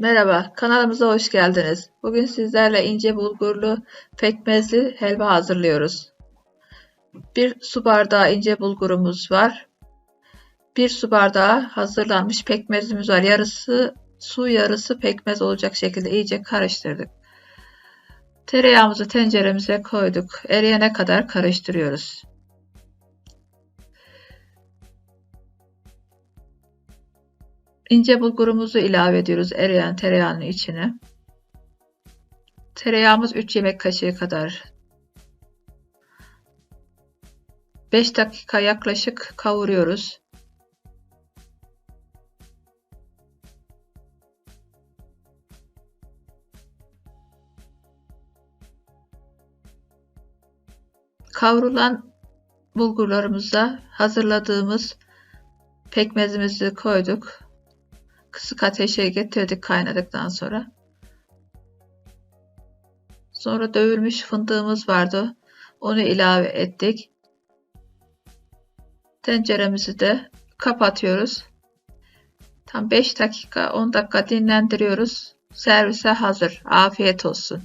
Merhaba, kanalımıza hoş geldiniz. Bugün sizlerle ince bulgurlu pekmezli helva hazırlıyoruz. Bir su bardağı ince bulgurumuz var. Bir su bardağı hazırlanmış pekmezimiz var. Yarısı su, yarısı pekmez olacak şekilde iyice karıştırdık. Tereyağımızı tenceremize koyduk. Eriyene kadar karıştırıyoruz. İnce bulgurumuzu ilave ediyoruz eriyen tereyağının içine. Tereyağımız 3 yemek kaşığı kadar. 5 dakika yaklaşık kavuruyoruz. Kavrulan bulgurlarımıza hazırladığımız pekmezimizi koyduk. Kısık ateşe getirdik kaynadıktan sonra. Sonra dövülmüş fındığımız vardı. Onu ilave ettik. Tenceremizi de kapatıyoruz. Tam 5 dakika 10 dakika dinlendiriyoruz. Servise hazır. Afiyet olsun.